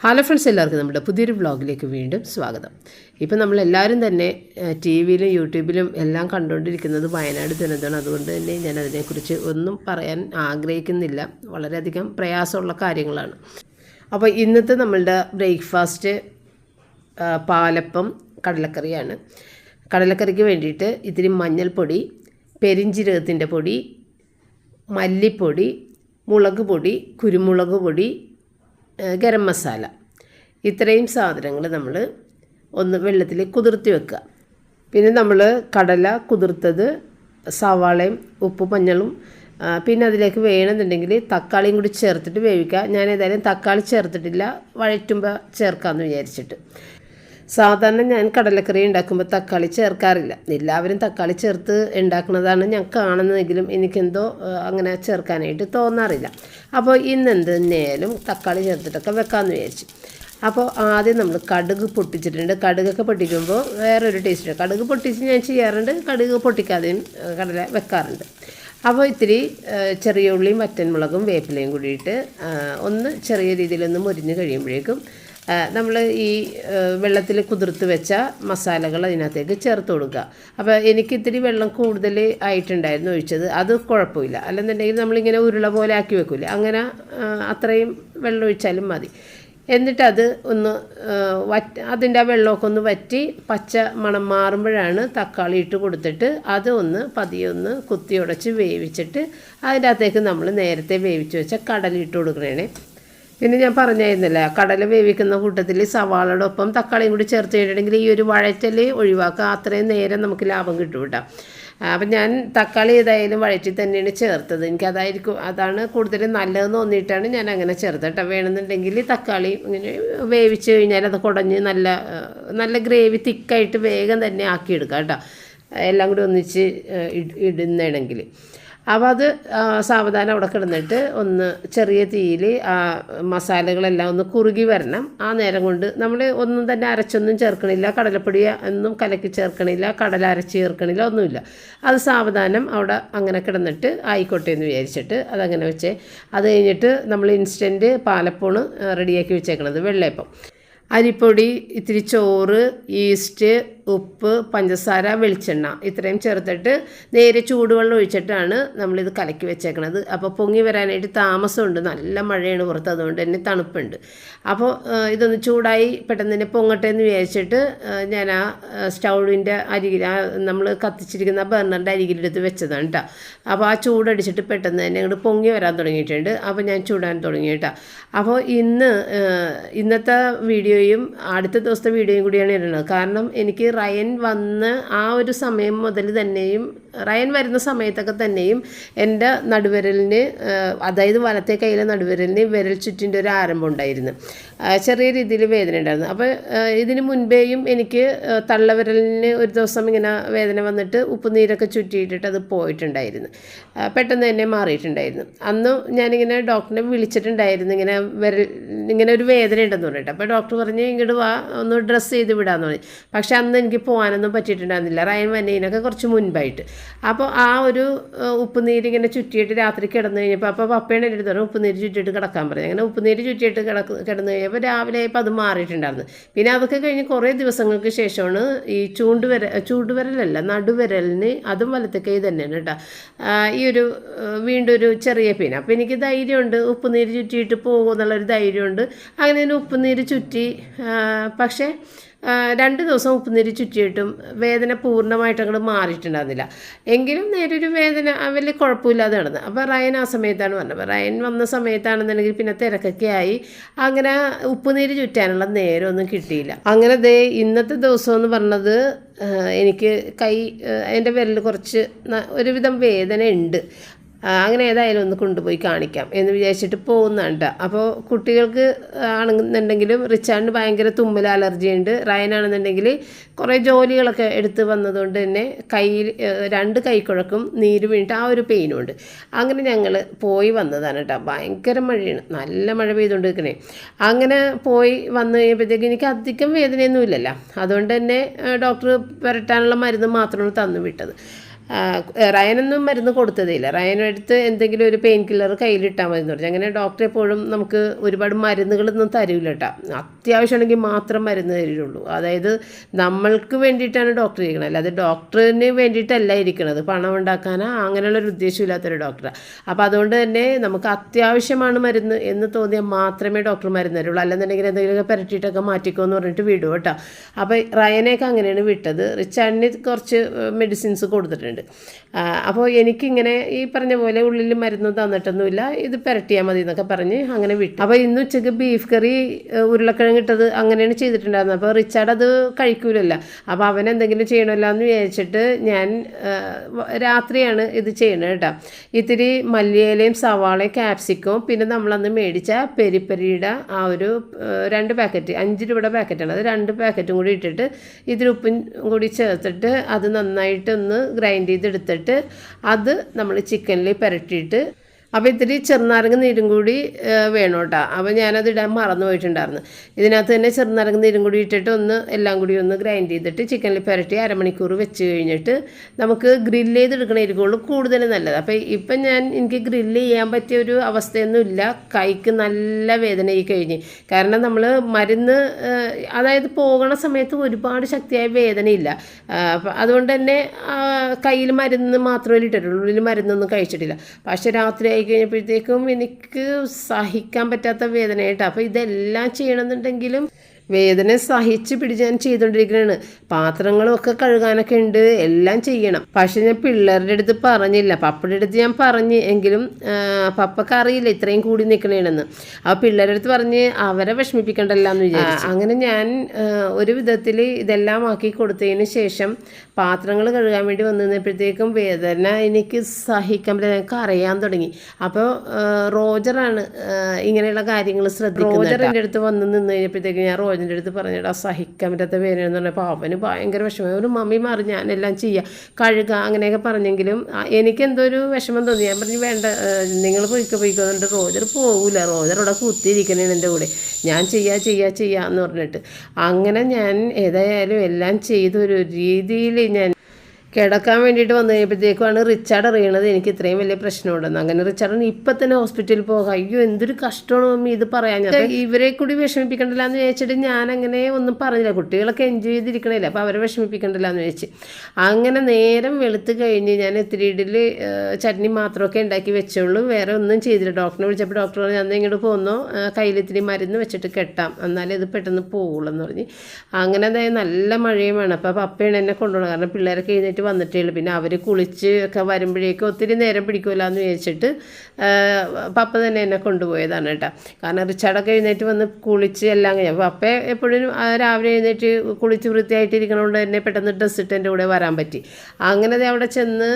Hello friends എല്ലാവർക്കും നമ്മുടെ പുതിയൊരു വ്ളോഗിലേക്ക് വീണ്ടും സ്വാഗതം. ഇപ്പം നമ്മളെല്ലാവരും തന്നെ ടി വിയിലും യൂട്യൂബിലും എല്ലാം കണ്ടുകൊണ്ടിരിക്കുന്നത് വയനാട് ദുരന്തമാണ്. അതുകൊണ്ട് തന്നെ ഞാൻ അതിനെക്കുറിച്ച് ഒന്നും പറയാൻ ആഗ്രഹിക്കുന്നില്ല. വളരെയധികം പ്രയാസമുള്ള കാര്യങ്ങളാണ്. അപ്പോൾ ഇന്നത്തെ നമ്മളുടെ ബ്രേക്ക്ഫാസ്റ്റ് പാലപ്പം കടലക്കറിയാണ്. കടലക്കറിക്ക് വേണ്ടിയിട്ട് ഇത്തിരി മഞ്ഞൾപ്പൊടി പെരിഞ്ചീരകത്തിന്റെ പൊടി മല്ലിപ്പൊടി മുളക് പൊടി കുരുമുളക് പൊടി ഗരം മസാല. ഇത്രയും സാധനങ്ങൾ നമ്മൾ ഒന്ന് വെള്ളത്തിൽ കുതിർത്തി വെക്കുക. പിന്നെ നമ്മൾ കടല കുതിർത്തത് സവാളയും ഉപ്പ് മഞ്ഞളും പിന്നെ അതിലേക്ക് വേണമെന്നുണ്ടെങ്കിൽ തക്കാളിയും കൂടി ചേർത്തിട്ട് വേവിക്കുക. ഞാൻ ഏതായാലും തക്കാളി ചേർത്തിട്ടില്ല വഴറ്റുമ്പോൾ ചേർക്കാമെന്ന് വിചാരിച്ചിട്ട്. സാധാരണ ഞാൻ കടലക്കറി ഉണ്ടാക്കുമ്പോൾ തക്കാളി ചേർക്കാറില്ല. എല്ലാവരും തക്കാളി ചേർത്ത് ഉണ്ടാക്കുന്നതാണ് ഞാൻ കാണുന്നതെങ്കിലും എനിക്കെന്തോ അങ്ങനെ ചേർക്കാനായിട്ട് തോന്നാറില്ല. അപ്പോൾ ഇന്നെന്ത്? നേലും തക്കാളി ചേർത്തിട്ടൊക്കെ വെക്കാമെന്ന് വിചാരിച്ചു. അപ്പോൾ ആദ്യം നമ്മൾ കടുക് പൊട്ടിച്ചിട്ടുണ്ട്. കടുകൊക്കെ പൊട്ടിക്കുമ്പോൾ വേറൊരു ടേസ്റ്റ് കടുക് പൊട്ടിച്ച് ഞാൻ ചെയ്യാറുണ്ട്. കടുക് പൊട്ടിക്കാതെയും കടല വെക്കാറുണ്ട്. അപ്പോൾ ഇത്തിരി ചെറിയ ഉള്ളിയും വറ്റൻമുളകും വേപ്പിലയും കൂടിയിട്ട് ഒന്ന് ചെറിയ രീതിയിലൊന്ന് മുരിഞ്ഞ് കഴിയുമ്പോഴേക്കും നമ്മൾ ഈ വെള്ളത്തിൽ കുതിർത്ത് വെച്ച മസാലകൾ അതിനകത്തേക്ക് ചേർത്ത് കൊടുക്കുക. അപ്പോൾ എനിക്ക് ഇത്തിരി വെള്ളം കൂടുതൽ ആയിട്ടുണ്ടായിരുന്നു ഒഴിച്ചത്. അത് കുഴപ്പമില്ല. അല്ലെന്നുണ്ടെങ്കിൽ നമ്മളിങ്ങനെ ഉരുള പോലെ ആക്കി വെക്കില്ല അങ്ങനെ അത്രയും വെള്ളം ഒഴിച്ചാലും മതി. എന്നിട്ടത് ഒന്ന് വറ്റ് അതിന്റെ ആ വെള്ളമൊക്കെ ഒന്ന് വറ്റി പച്ച മണം മാറുമ്പോഴാണ് തക്കാളി ഇട്ട് കൊടുത്തിട്ട് അത് ഒന്ന് പതിയെ ഒന്ന് കുത്തി ഉടച്ച് വേവിച്ചിട്ട് അതിന്റെ അകത്തേക്ക് നമ്മൾ നേരത്തെ വേവിച്ച് വെച്ച കടലിട്ട് കൊടുക്കണേ പിന്നെ ഞാൻ പറഞ്ഞായിരുന്നില്ല കടല വേവിക്കുന്ന കൂട്ടത്തിൽ സവാളയുടെ ഒപ്പം തക്കാളിയും കൂടി ചേർത്ത് കഴിഞ്ഞിട്ടുണ്ടെങ്കിൽ ഈ ഒരു വഴറ്റൽ ഒഴിവാക്കുക അത്രയും നേരം നമുക്ക് ലാഭം കിട്ടും കേട്ടോ. അപ്പം ഞാൻ തക്കാളി ഏതായാലും വഴറ്റി തന്നെയാണ് ചേർത്തത്. എനിക്ക് അതായിരിക്കും അതാണ് കൂടുതൽ നല്ലതെന്ന് തോന്നിയിട്ടാണ് ഞാൻ അങ്ങനെ ചേർത്തത് കേട്ടോ. വേണമെന്നുണ്ടെങ്കിൽ തക്കാളി ഇങ്ങനെ വേവിച്ച് കഴിഞ്ഞാൽ അത് കുടഞ്ഞ് നല്ല നല്ല ഗ്രേവി തിക്കായിട്ട് വേഗം തന്നെ ആക്കിയെടുക്കാം കേട്ടോ. എല്ലാം കൂടി ഒന്നിച്ച് ഇടുന്നതാണെങ്കിൽ. അപ്പോൾ അത് സാവധാനം അവിടെ കിടന്നിട്ട് ഒന്ന് ചെറിയ തീയിൽ ആ മസാലകളെല്ലാം ഒന്ന് കുറുകി വരണം. ആ നേരം കൊണ്ട് നമ്മൾ ഒന്നും തന്നെ അരച്ചൊന്നും ചേർക്കണില്ല. കടലപ്പൊടി ഒന്നും കലക്കി ചേർക്കണില്ല. കടല അരച്ച് ചേർക്കണില്ല. ഒന്നുമില്ല. അത് സാവധാനം അവിടെ അങ്ങനെ കിടന്നിട്ട് ആയിക്കോട്ടെ എന്ന് വിചാരിച്ചിട്ട് അതങ്ങനെ വെച്ചേ. അത് കഴിഞ്ഞിട്ട് നമ്മൾ ഇൻസ്റ്റന്റ് പാലപ്പൂണ് റെഡിയാക്കി വെച്ചേക്കണത് വെള്ളയപ്പം. അരിപ്പൊടി ഇത്തിരി ചോറ് ഈസ്റ്റ് ഉപ്പ് പഞ്ചസാര വെളിച്ചെണ്ണ ഇത്രയും ചേർത്തിട്ട് നേരെ ചൂടുവെള്ളം ഒഴിച്ചിട്ടാണ് നമ്മളിത് കലക്കി വെച്ചേക്കണത്. അപ്പോൾ പൊങ്ങി വരാനായിട്ട് താമസമുണ്ട്. നല്ല മഴയാണ് പുറത്ത്. അതുകൊണ്ട് തന്നെ തണുപ്പുണ്ട്. അപ്പോൾ ഇതൊന്ന് ചൂടായി പെട്ടെന്ന് തന്നെ പൊങ്ങട്ടെ എന്ന് വിചാരിച്ചിട്ട് ഞാൻ ആ സ്റ്റൗവിന്റെ അരികിൽ ആ നമ്മൾ കത്തിച്ചിരിക്കുന്ന ബർണറിന്റെ അരികിലെടുത്ത് വെച്ചതാണ് കേട്ടോ അപ്പോൾ ആ ചൂടടിച്ചിട്ട് പെട്ടെന്ന് തന്നെ അങ്ങോട്ട് പൊങ്ങി വരാൻ തുടങ്ങിയിട്ടുണ്ട്. അപ്പോൾ ഞാൻ ചൂടാൻ തുടങ്ങി കേട്ടോ അപ്പോൾ ഇന്ന് ഇന്നത്തെ വീഡിയോയും അടുത്ത ദിവസത്തെ വീഡിയോയും കൂടിയാണ് ഇടുന്നത് കാരണം എനിക്ക് റയൻ വന്ന് ആ ഒരു സമയം മുതൽ തന്നെയും റയൻ വരുന്ന സമയത്തൊക്കെ തന്നെയും എന്റെ നടുവിരലിന് അതായത് വലത്തെ കയ്യിലെ നടുവിരലിന് വിരൽ ചുറ്റിന്റെ ഒരു ആരംഭം ഉണ്ടായിരുന്നു. ചെറിയ രീതിയിൽ വേദന ഉണ്ടായിരുന്നു. അപ്പോൾ ഇതിന് മുൻപേയും എനിക്ക് തള്ളവിരലിന് ഒരു ദിവസം ഇങ്ങനെ വേദന വന്നിട്ട് ഉപ്പുനീരൊക്കെ ചുറ്റിയിട്ടിട്ട് അത് പോയിട്ടുണ്ടായിരുന്നു. പെട്ടെന്ന് തന്നെ മാറിയിട്ടുണ്ടായിരുന്നു. അന്ന് ഞാനിങ്ങനെ ഡോക്ടറിനെ വിളിച്ചിട്ടുണ്ടായിരുന്നു ഇങ്ങനെ വിരൽ ഇങ്ങനെ ഒരു വേദന ഉണ്ടെന്ന് പറഞ്ഞിട്ട്. അപ്പോൾ ഡോക്ടർ പറഞ്ഞ് ഇങ്ങോട്ട് വാ ഒന്ന് ഡ്രസ്സ് ചെയ്ത് വിടാമെന്ന് പറഞ്ഞു. പക്ഷേ അന്ന് എനിക്ക് പോകാനൊന്നും പറ്റിയിട്ടുണ്ടായിരുന്നില്ല. റയൻ വന്നതിനൊക്കെ കുറച്ച് മുൻപായിട്ട്. അപ്പോൾ ആ ഒരു ഉപ്പുനീര് ഇങ്ങനെ ചുറ്റിയിട്ട് രാത്രി കിടന്നു കഴിഞ്ഞപ്പോൾ അപ്പോൾ പപ്പയുടെ അടുത്ത് പറഞ്ഞു ഉപ്പുനീര് ചുറ്റിയിട്ട് കിടക്കാൻ പറഞ്ഞു. അങ്ങനെ ഉപ്പുനീര് ചുറ്റിയിട്ട് കിടക്ക് കിടന്നു കഴിഞ്ഞപ്പോൾ രാവിലെ ആയപ്പോൾ അത് മാറിയിട്ടുണ്ടായിരുന്നു. പിന്നെ അതൊക്കെ കഴിഞ്ഞ് കുറേ ദിവസങ്ങൾക്ക് ശേഷമാണ് ഈ ചൂണ്ടുവിരൽ ചൂണ്ടുവിരലല്ല നടുവരലിന് അതും വലത്തെ കൈ തന്നെയാണ് കേട്ടോ. ഈ ഒരു വീണ്ടും ഒരു ചെറിയ പീന. അപ്പോൾ എനിക്ക് ധൈര്യമുണ്ട് ഉപ്പുനീര് ചുറ്റിയിട്ട് പോകുമെന്നുള്ളൊരു ധൈര്യമുണ്ട്. അങ്ങനെ ഉപ്പുനീര് ചുറ്റി പക്ഷേ രണ്ട് ദിവസം ഉപ്പുനീര് ചുറ്റിയിട്ടും വേദന പൂർണമായിട്ട് അങ്ങോട്ട് മാറിയിട്ടുണ്ടായിരുന്നില്ല. എങ്കിലും നേരൊരു വേദന വലിയ കുഴപ്പമില്ലാതെ നടന്നത് അപ്പോൾ റയൻ ആ സമയത്താണ് അപ്പോൾ റയൻ വന്ന സമയത്താണെന്നുണ്ടെങ്കിൽ പിന്നെ തിരക്കൊക്കെ ആയി. അങ്ങനെ ഉപ്പുനീര് ചുറ്റാനുള്ള നേരമൊന്നും കിട്ടിയില്ല. അങ്ങനെ ദേ ഇന്നത്തെ ദിവസം എന്ന് പറഞ്ഞത് എനിക്ക് കൈ എന്റെ വിരൽ കുറച്ച് ഒരുവിധം വേദന ഉണ്ട് അങ്ങനെ ഏതായാലും ഒന്ന് കൊണ്ടുപോയി കാണിക്കാം എന്ന് വിചാരിച്ചിട്ട് പോകുന്നുണ്ട്. അപ്പോൾ കുട്ടികൾക്ക് ആണെന്നുണ്ടെങ്കിലും റിച്ചാർഡിന് ഭയങ്കര തുമ്മൽ അലർജി ഉണ്ട്. റയനാണെന്നുണ്ടെങ്കിൽ കുറേ ജോലികളൊക്കെ എടുത്ത് വന്നതുകൊണ്ട് തന്നെ കയ്യിൽ രണ്ട് കൈക്കുഴക്കും നീര് വീണിട്ട് ആ ഒരു പെയിനും ഉണ്ട് അങ്ങനെ ഞങ്ങൾ പോയി വന്നതാണ് കേട്ടോ. ഭയങ്കര മഴയാണ്. നല്ല മഴ പെയ്തുകൊണ്ട് നിൽക്കണേ. അങ്ങനെ പോയി വന്നു കഴിയുമ്പോഴത്തേക്ക് എനിക്ക് അധികം വേദനയൊന്നുമില്ലല്ലോ. അതുകൊണ്ട് തന്നെ ഡോക്ടർ പുരട്ടാനുള്ള മരുന്ന് മാത്രമാണ് തന്നു വിട്ടത്. റയനൊന്നും മരുന്ന് കൊടുത്തതില്ല റയനെടുത്ത് എന്തെങ്കിലും ഒരു പെയിൻ കില്ലർ കയ്യിലിട്ടാൽ മതി എന്ന് പറഞ്ഞു. അങ്ങനെ ഡോക്ടർ എപ്പോഴും നമുക്ക് ഒരുപാട് മരുന്നുകളൊന്നും തരൂല കേട്ടോ അത്യാവശ്യമാണെങ്കിൽ മാത്രം മരുന്ന് തരുള്ളൂ. അതായത് നമ്മൾക്ക് വേണ്ടിയിട്ടാണ് ഡോക്ടർ ഇരിക്കുന്നത് അല്ലാതെ ഡോക്ടറിന് വേണ്ടിയിട്ടല്ല ഇരിക്കുന്നത് പണം ഉണ്ടാക്കാനോ അങ്ങനെയുള്ളൊരു ഉദ്ദേശമില്ലാത്തൊരു ഡോക്ടറാണ് അപ്പോൾ അതുകൊണ്ട് തന്നെ നമുക്ക് അത്യാവശ്യമാണ് മരുന്ന് എന്ന് തോന്നിയാൽ മാത്രമേ ഡോക്ടർ മരുന്ന് തരുള്ളൂ. അല്ലെന്നുണ്ടെങ്കിൽ എന്തെങ്കിലുമൊക്കെ പുരട്ടിയിട്ടൊക്കെ മാറ്റിക്കോ എന്ന് പറഞ്ഞിട്ട് വിടും കേട്ടോ അപ്പോൾ റയനെയൊക്കെ അങ്ങനെയാണ് വിട്ടത്. റിച്ചാർഡിന് കുറച്ച് മെഡിസിൻസ് കൊടുത്തിട്ടുണ്ട്. ആ, അപ്പോൾ എനിക്കിങ്ങനെ ഈ പറഞ്ഞ പോലെ ഉള്ളിൽ മരുന്ന് തന്നിട്ടൊന്നുമില്ല ഇത് പുരട്ടിയാൽ മതി എന്നൊക്കെ പറഞ്ഞ് അങ്ങനെ വിട്ടു. അപ്പോൾ ഇന്ന് ഉച്ചയ്ക്ക് ബീഫ് കറി ഉരുളക്കിഴങ്ങ് ഇട്ടത് അങ്ങനെയാണ് ചെയ്തിട്ടുണ്ടായിരുന്നത്. അപ്പോൾ റിച്ചാർഡ് അത് കഴിക്കൂലല്ല. അപ്പോൾ അവൻ എന്തെങ്കിലും ചെയ്യണമല്ലോ എന്ന് വിചാരിച്ചിട്ട് ഞാൻ രാത്രിയാണ് ഇത് ചെയ്യണത് കേട്ടോ. ഇത്തിരി മല്ലിയിലയും സവാളയും ക്യാപ്സിക്കവും പിന്നെ നമ്മളന്ന് മേടിച്ച പെരിപ്പരിയുടെ ആ ഒരു രണ്ട് പാക്കറ്റ് അഞ്ച് രൂപയുടെ പാക്കറ്റാണ്. അത് രണ്ട് പാക്കറ്റും കൂടി ഇട്ടിട്ട് ഇതിൽ ഉപ്പും കൂടി ചേർത്തിട്ട് അത് നന്നായിട്ടൊന്ന് ഗ്രൈൻഡ് ചെയ്തെടുത്തിട്ട് അത് നമ്മൾ ചിക്കനിൽ പുരട്ടിയിട്ട് അപ്പോൾ ഇത്തിരി ചെറുനാരങ്ങ നീരും കൂടി വേണം കേട്ടോ. അപ്പോൾ ഞാനത് ഇടാൻ മറന്നു പോയിട്ടുണ്ടായിരുന്നു. ഇതിനകത്ത് തന്നെ ചെറുനാരങ്ങ നീരും കൂടി ഇട്ടിട്ട് ഒന്ന് എല്ലാം കൂടി ഒന്ന് ഗ്രൈൻഡ് ചെയ്തിട്ട് ചിക്കനിൽ പുരട്ടി അരമണിക്കൂർ വെച്ച് കഴിഞ്ഞിട്ട് നമുക്ക് ഗ്രില്ല് ചെയ്തെടുക്കണമായിരിക്കുള്ളൂ കൂടുതൽ നല്ലത്. അപ്പോൾ ഇപ്പം ഞാൻ എനിക്ക് ഗ്രില്ല് ചെയ്യാൻ പറ്റിയ ഒരു അവസ്ഥയൊന്നുമില്ല കൈക്ക് നല്ല വേദന ഈ കഴിഞ്ഞ്. കാരണം നമ്മൾ മരുന്ന് അതായത് പോകണ സമയത്ത് ഒരുപാട് ശക്തിയായ വേദനയില്ല. അതുകൊണ്ട് തന്നെ കയ്യിൽ മരുന്ന് മാത്രമേ ഇട്ടിട്ടുള്ളൂ. ഉള്ളിൽ മരുന്നൊന്നും കഴിച്ചിട്ടില്ല. പക്ഷേ രാത്രി ആയി കഴിഞ്ഞപ്പോഴത്തേക്കും എനിക്ക് സഹിക്കാൻ പറ്റാത്ത വേദനയായിട്ട് അപ്പോൾ ഇതെല്ലാം ചെയ്യണമെന്നുണ്ടെങ്കിലും വേദന സഹിച്ച് പിടിച്ച് ഞാൻ ചെയ്തുകൊണ്ടിരിക്കുകയാണ് പാത്രങ്ങളും ഒക്കെ കഴുകാനൊക്കെ ഉണ്ട്. എല്ലാം ചെയ്യണം. പക്ഷെ ഞാൻ പിള്ളേരുടെ അടുത്ത് പറഞ്ഞില്ല. പപ്പയുടെ അടുത്ത് ഞാൻ പറഞ്ഞ് എങ്കിലും പപ്പക്ക് അറിയില്ല ഇത്രയും കൂടി നിൽക്കണേണെന്ന് ആ പിള്ളേരുടെ അടുത്ത് പറഞ്ഞ് അവരെ വിഷമിപ്പിക്കണ്ടല്ലോ എന്ന് വിചാരിച്ചു അങ്ങനെ ഞാൻ ഒരു വിധത്തിൽ ഇതെല്ലാം ആക്കി കൊടുത്തതിന് ശേഷം പാത്രങ്ങൾ കഴുകാൻ വേണ്ടി വന്നു നിന്നപ്പോഴത്തേക്കും വേദന എനിക്ക് സഹിക്കാൻ പറ്റില്ല. എനിക്ക് അറിയാൻ തുടങ്ങി. അപ്പോൾ റോജറാണ് ആ, ഇങ്ങനെയുള്ള കാര്യങ്ങൾ ശ്രദ്ധിക്കുന്നത് റോജർ എന്റെ അടുത്ത് വന്ന് നിന്ന് കഴിഞ്ഞപ്പോഴത്തേക്കും ഞാൻ റോജറിന്റെ അടുത്ത് പറഞ്ഞിട്ട് സഹിക്കാൻ പറ്റാത്ത വേദന എന്ന് പറഞ്ഞപ്പോൾ അവന് ഭയങ്കര വിഷമം. ഒരു മമ്മി മാറി ഞാനെല്ലാം ചെയ്യാം കഴുകുക അങ്ങനെയൊക്കെ പറഞ്ഞെങ്കിലും എനിക്ക് എനിക്കെന്തോ ഒരു വിഷമം തോന്നി. ഞാൻ പറഞ്ഞു വേണ്ട നിങ്ങൾ പോയിക്കോ പോയിക്കോ എന്നിട്ട് റോജർ പോകൂല റോജർ അവിടെ കുത്തിയിരിക്കണേ എന്റെ കൂടെ. ഞാൻ ചെയ്യാ ചെയ്യാ ചെയ്യാ എന്ന് പറഞ്ഞിട്ട്. അങ്ങനെ ഞാൻ ഏതായാലും എല്ലാം ചെയ്തൊരു രീതിയിൽ ഞാൻ കിടക്കാൻ വേണ്ടിയിട്ട് വന്നു കഴിഞ്ഞപ്പോഴത്തേക്കുമാണ് റിച്ചാർഡ് അറിയണത് എനിക്ക് ഇത്രയും വലിയ പ്രശ്നമുണ്ടെന്ന്. അങ്ങനെ റിച്ചാർഡ് ഇപ്പം തന്നെ ഹോസ്പിറ്റലിൽ പോകാം. അയ്യോ എന്തൊരു കഷ്ടമാണ് മമ്മി ഇത് പറയാൻ. ഇവരെ കൂടി വിഷമിപ്പിക്കണ്ടല്ലോ എന്ന് വിചാരിച്ചിട്ട് ഞാൻ അങ്ങനെ ഒന്നും പറഞ്ഞില്ല. കുട്ടികളൊക്കെ എൻജോയ് ചെയ്തിരിക്കണില്ല അപ്പോൾ അവരെ വിഷമിപ്പിക്കണ്ടല്ലോ എന്ന് വിചാരിച്ച്. അങ്ങനെ നേരം വെളുത്ത് കഴിഞ്ഞ് ഞാൻ ഇത്തിരി ഇഡലി ചട്നി മാത്രമൊക്കെ ഉണ്ടാക്കി വെച്ചുള്ളൂ വേറെ ഒന്നും ചെയ്തില്ല. ഡോക്ടറിനെ വിളിച്ചപ്പോൾ ഡോക്ടർ പറഞ്ഞു അന്ന് ഇങ്ങോട്ട് പോന്നോ? കയ്യിൽ ഇത്തിരി മരുന്ന് വെച്ചിട്ട് കെട്ടാം. എന്നാലേ ഇത് പെട്ടെന്ന് പോവുള്ളൂ എന്ന് പറഞ്ഞ്. അങ്ങനെ അതായത് നല്ല വേണം. അപ്പോൾ പപ്പയാണ് എന്നെ കൊണ്ടുപോകണം കാരണം പിള്ളേരൊക്കെ എഴുന്നേറ്റ് വന്നിട്ടേ ഉള്ളൂ പിന്നെ അവർ കുളിച്ച് ഒക്കെ വരുമ്പോഴേക്കും ഒത്തിരി നേരം പിടിക്കുമല്ലോ എന്ന് വിചാരിച്ചിട്ട് പപ്പ തന്നെ എന്നെ കൊണ്ടുപോയതാണ് കേട്ടോ. കാരണം റിച്ചാർഡൊക്കെ എഴുന്നേറ്റ് വന്ന് കുളിച്ച് എല്ലാം കഴിഞ്ഞു അപ്പോൾ പപ്പ എപ്പോഴും രാവിലെ എഴുന്നേറ്റ് കുളിച്ച് വൃത്തിയായിട്ടിരിക്കണോണ്ട് തന്നെ പെട്ടെന്ന് ഡ്രസ്സ് ഇട്ട് എന്റെ കൂടെ വരാൻ പറ്റി. അങ്ങനെ അവിടെ ചെന്ന്